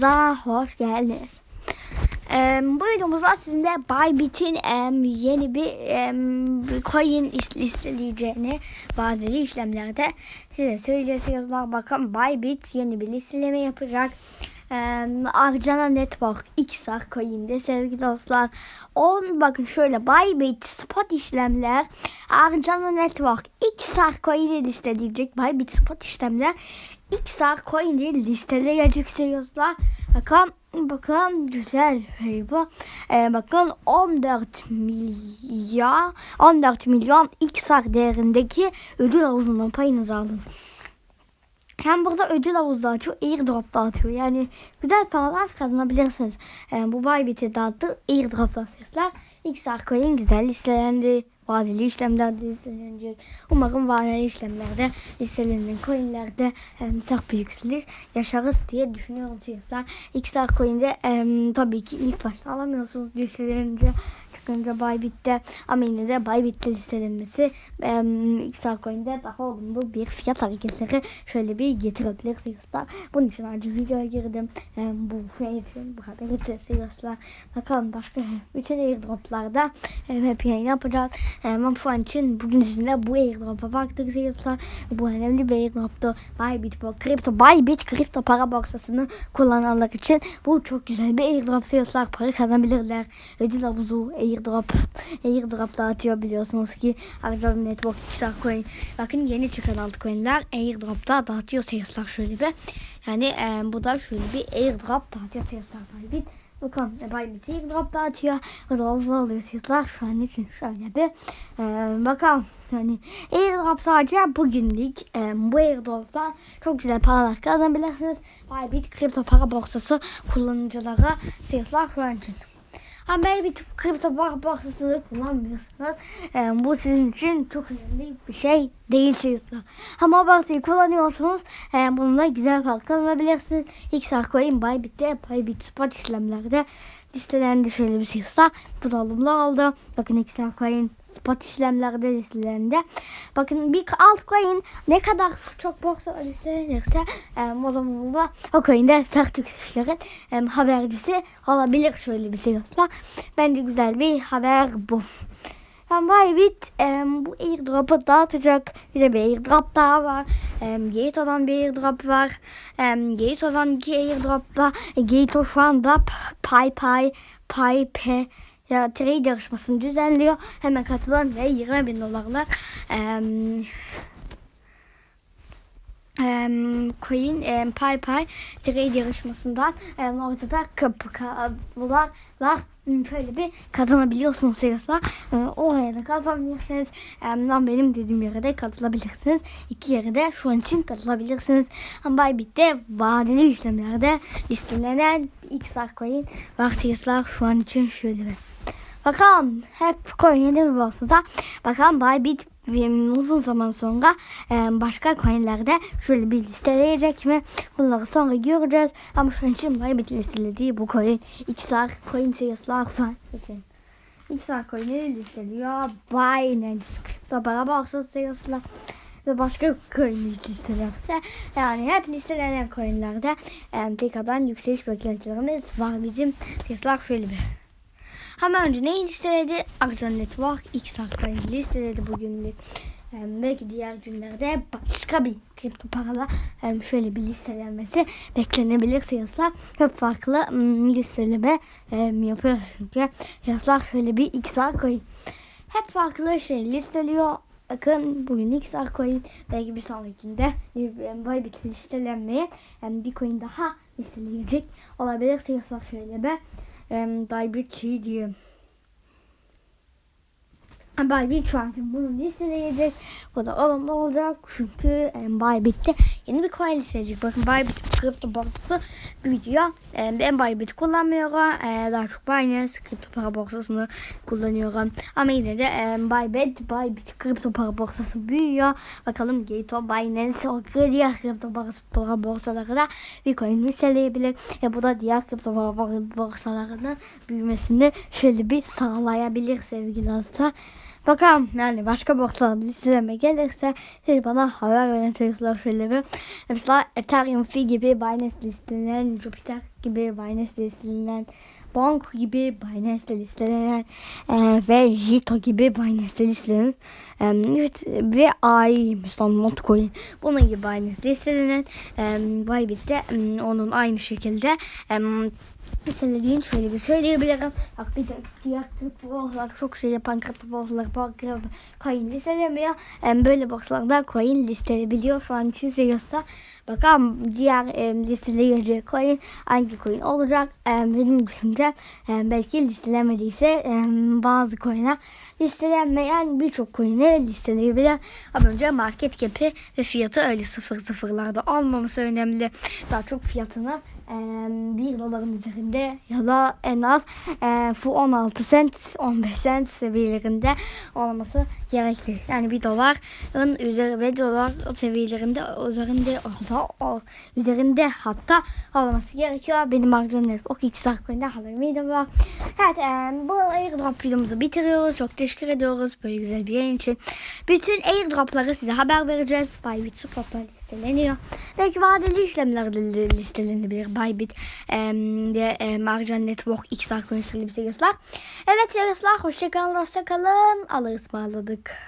kanalına hoş geldiniz. Ee, bu videomuzda sizinle Bybit'in em, yeni bir bir coin is- listeleyeceğini vadeli işlemlerde size söyleyeceğiz. Bakın Bybit yeni bir listeleme yapacak. Arcana Network XR coin'de sevgili dostlar. On bakın şöyle Bybit spot işlemler Arcana Network XR coin'i listeleyecek. Bybit spot işlemler XR coin'i listeleyecek dostlar. Bakın bakın güzel şey bu. Ee, bakın 14 milyar 14 milyon XR değerindeki ödül havuzundan payınızı alın. Hem burada ödül havuzu dağıtıyor, airdrop dağıtıyor. Yani güzel paralar kazanabilirsiniz. Ee, bu Bybit'e dağıttığı airdrop dağıtıyorlar. XR coin güzel listelendi. Vadeli işlemlerde listelenecek. Umarım vadeli işlemlerde listelenen coinlerde em, çok bir yükseliş yaşarız diye düşünüyorum sizler. XR coin'de em, tabii ki ilk başta alamıyorsunuz listelenince. Çıkınca Bybit'te ama yine de Bybit'te listelenmesi em, XR coin'de daha olumlu bir fiyat hareketleri şöyle bir getirebilir sizler. Bunun için ayrıca videoya girdim. Em, bu için bu haberi sizler. Bakalım başka bütün airdroplarda em, hep yayın yapacağız. Ama şu an için bugün sizinle bu airdrop'a baktık sizler. Bu önemli bir airdrop'tu. Bybit bu kripto Bybit kripto para borsasını kullananlar için bu çok güzel bir airdrop sizler. Para kazanabilirler. Ödül havuzu airdrop. Airdrop dağıtıyor biliyorsunuz ki. Arcalı Network XR coin. Bakın yeni çıkan altcoin'ler airdrop'ta dağıtıyor sizler şöyle bir. Yani e, bu da şöyle bir airdrop dağıtıyor sizler Bybit. Bakalım e, Bybit airdrop dağıtıyor. O da oluyor sizler şu an için şöyle bir. E, bakalım. Yani airdrop sadece bugünlük. E, bu airdrop'tan çok güzel paralar kazanabilirsiniz. Bybit kripto para borsası kullanıcılara sizler şu an için. Ama Bybit kripto para borsasını kullanmıyorsunuz. E, bu sizin için çok önemli bir şey değil sizler. Ama borsayı kullanıyorsanız e, bununla güzel para kazanabilirsiniz. XR Coin Bybit'te Bybit spot işlemlerde listelendi şöyle bir sizler. Bu da olumlu oldu. Bakın XR Coin spot işlemlerde listelendi. Bakın bir altcoin ne kadar çok borsa listelenirse e, o zaman da o coin'de sert yükselişlerin e, habercisi olabilir şöyle bir olsa. Bence güzel bir haber bu. Yani Bybit e, bu airdrop'u dağıtacak. Bir de bir airdrop daha var. E, Gato'dan bir airdrop var. E, Gato'dan iki airdrop var. E, Gato şu anda PayPay, PayPay ya trade yarışmasını düzenliyor. Hemen katılın ve 20 bin dolarla em, em, coin em, PayPay trade yarışmasından em, ortada kapı kapılar şöyle bir kazanabiliyorsunuz sayısıyla. E, oraya da kazanabilirsiniz. Lan benim dediğim yere de katılabilirsiniz. İki yere de şu an için katılabilirsiniz. Ama Bybit'te vadeli işlemlerde listelenen XR coin var sayısılar şu an için şöyle bir. Bakalım hep coin'de bir borsada. Bakalım Bybit uzun zaman sonra e, başka coinlerde şöyle bir listeleyecek mi? Bunları sonra göreceğiz. Ama şu an için Bybit listelediği bu coin XR coin sayısılar falan. Bakın. XR coin'i listeliyor. Binance para borsası sayısılar ve başka coin listelerde. Yani hep listelenen coinlerde e, tekrardan yükseliş beklentilerimiz var. Bizim piyasalar şöyle bir. Hemen önce neyi listeledi? Arcan Network XR coin listeledi bugünlük. Ee, belki diğer günlerde başka bir kripto paralar e, şöyle bir listelenmesi beklenebilir sayıslar. Hep farklı mm, listeleme e, yapıyor çünkü yazılar şöyle bir XR coin. Hep farklı şey listeliyor. Bakın bugün XR coin belki bir sonrakinde e, Bybit listelenmeye e, bir coin daha listeleyecek olabilir sayıslar şöyle bir um, şey diyor. Bybit şu an bunu listeleyecek. Bu da olumlu olacak. Çünkü um, Bybit'te yeni bir coin listeleyecek. Bakın Bybit kripto borsası büyüyor. Um, ben Bybit kullanmıyorum. Uh, daha çok Binance kripto para borsasını kullanıyorum. Ama yine de um, Bybit, Bybit kripto para borsası büyüyor. Bakalım Gato, Binance, o diğer kripto para borsaları da bir coin listeleyebilir. E, bu da diğer kripto para borsalarının büyümesini şöyle bir sağlayabilir sevgili dostlar. Bakalım yani başka borslar listeme gelirse siz bana haber verin çocuklar şöyle. Mesela Ethereum Fee gibi Binance listelenen, Jupiter gibi Binance listelenen, Bank gibi Binance listelenen e, ve Jito gibi Binance listelenen e, evet, ve AI mesela Notcoin bunun gibi Binance listelenen e, Bybit'te e, onun aynı şekilde e, Mesela şöyle bir söyleyebilirim. Bak bir de diğer kriptolar çok şey yapan kriptolar bu coin listelemiyor. Yani böyle boxlarda coin listelebiliyor. Şu an için seviyorsa bakalım diğer e, listeleyeceği coin hangi coin olacak. E, benim düşüncem e, belki listelemediyse e, bazı coin'ler listelenmeyen birçok coin'i listeleyebilir. Ama önce market cap'i ve fiyatı öyle sıfır sıfırlarda olmaması önemli. Daha çok fiyatını 1 doların üzerinde ya da en az e, bu 16 sent 15 sent seviyelerinde olması gerekir. Yani 1 doların üzeri ve dolar seviyelerinde üzerinde hatta o, üzerinde hatta olması gerekiyor. Benim Arjun Network 2 saat haberim videom var. Evet e, bu airdrop videomuzu bitiriyoruz. Çok teşekkür ediyoruz böyle güzel bir yayın için. Bütün airdropları size haber vereceğiz. Bybit Spot'ta listeleniyor. Belki vadeli işlemler de listelenebilir. Bybit ve Marjan Network X arkadaşlarıyla bir şey göster. Evet arkadaşlar hoşçakalın hoşçakalın. Allah'a ısmarladık.